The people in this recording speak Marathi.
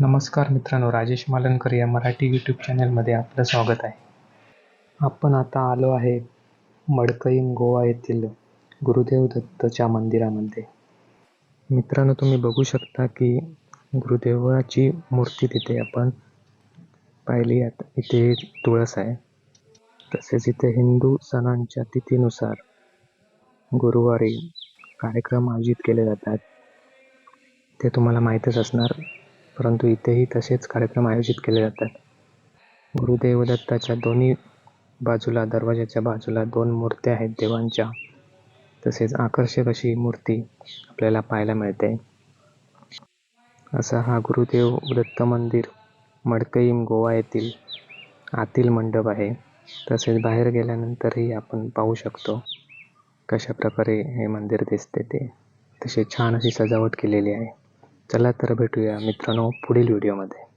नमस्कार मित्रांनो राजेश मालनकर या मराठी यूट्यूब चॅनलमध्ये आपलं स्वागत आहे. आपण आता आलो आहे मडकईम गोवा येथील गुरुदेव दत्तच्या मंदिरामध्ये. मित्रांनो तुम्ही बघू शकता की गुरुदेवाची मूर्ती तिथे आपण पाहिली आता इथे तुळस आहे. तसेच इथे हिंदू सणांच्या तिथीनुसार गुरुवारी कार्यक्रम आयोजित केले जातात. ते तुम्हाला माहीतच असणार. परंतु इथेही तसेच कार्यक्रम आयोजित केले जातात. गुरुदेव दत्ताच्या दोन्ही बाजूला दरवाजाच्या बाजूला दोन मूर्त्या आहेत देवांच्या. तसेच आकर्षक अशी मूर्ती आपल्याला पाहायला मिळते. असा हा गुरुदेव दत्त मंदिर मडकईम गोवा येथील आतील मंडप आहे. तसेच बाहेर गेल्यानंतरही आपण पाहू शकतो कशा प्रकारे हे मंदिर दिसते ते. तसे छान अशी सजावट केलेली आहे. चला तर भेटूया मित्रांनो पुढील व्हिडिओमध्ये.